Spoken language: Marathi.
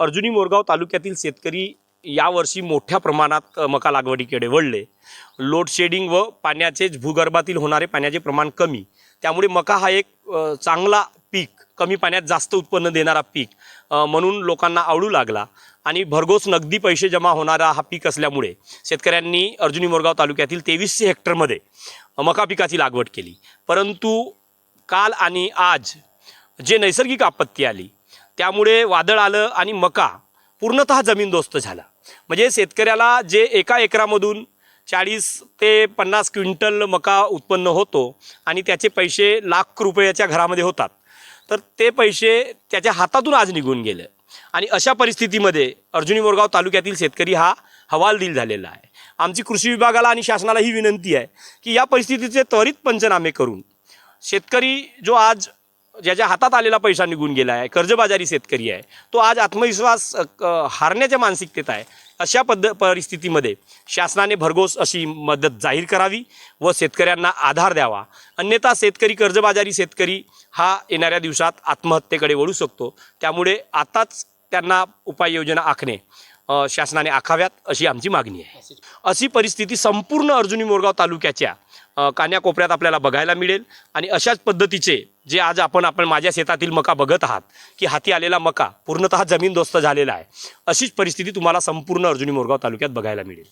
अर्जुनी मोरगाव तालुक्यातील शेतकरी यावर्षी मोठ्या प्रमाणात मका लागवडीकडे वळले. लोडशेडिंग व पाण्याचे भूगर्भातील होणारे पाण्याचे प्रमाण कमी. त्यामुळे मका हा एक चांगला पीक कमी पाण्यात जास्त उत्पन्न देणारा पीक म्हणून लोकांना आवडू लागला. आणि भरघोस नगदी पैसे जमा होणारा हा पीक असल्यामुळे शेतकऱ्यांनी अर्जुनी मोरगाव तालुक्यातील तेवीसशे हेक्टरमध्ये मका पिकाची लागवड केली. परंतु काल आणि आज जे नैसर्गिक आपत्ती आली त्यामुळे वादळ आलं आणि मका पूर्णतः जमीनदोस्त झाला. म्हणजे शेतकऱ्याला जे एका एकरामधून चाळीस ते पन्नास क्विंटल मका उत्पन्न होतो आणि त्याचे पैसे लाख रुपयाच्या घरामध्ये होतात तर ते पैसे त्याच्या हातातून आज निघून गेले. आणि अशा परिस्थितीमध्ये अर्जुनी मोरगाव तालुक्यातील शेतकरी हा हवालदिल झालेला आहे. आमची कृषी विभागाला आणि शासनाला ही विनंती आहे की या परिस्थितीचे त्वरित पंचनामे करून शेतकरी जो आज ज्याच्या हातात आलेला पैसा निघून गेला आहे कर्जबाजारी शेतकरी आहे तो आज आत्मविश्वास हारण्याच्या मानसिकतेत आहे. अशा पद्ध परिस्थितीमध्ये शासनाने भरघोस अशी मदत जाहीर करावी व शेतकऱ्यांना आधार द्यावा. अन्यथा शेतकरी कर्जबाजारी शेतकरी हा येणाऱ्या दिवसात आत्महत्येकडे वळू शकतो. त्यामुळे आताच त्यांना उपाययोजना आखणे शासनाने आखाव्यात अशी आमची मागणी आहे. अशी परिस्थिती संपूर्ण अर्जुनी मोरगाव तालुक्याच्या कान्याकोपऱ्यात आपल्याला बघायला मिळेल. आणि अशाच पद्धतीचे जे आज आपण आपण माझ्या शेतातील मका बघत आहात की हाती आलेला मका पूर्णतः जमीनदोस्त झालेला आहे. अशीच परिस्थिती तुम्हाला संपूर्ण अर्जुनी मोरगाव तालुक्यात बघायला मिळेल.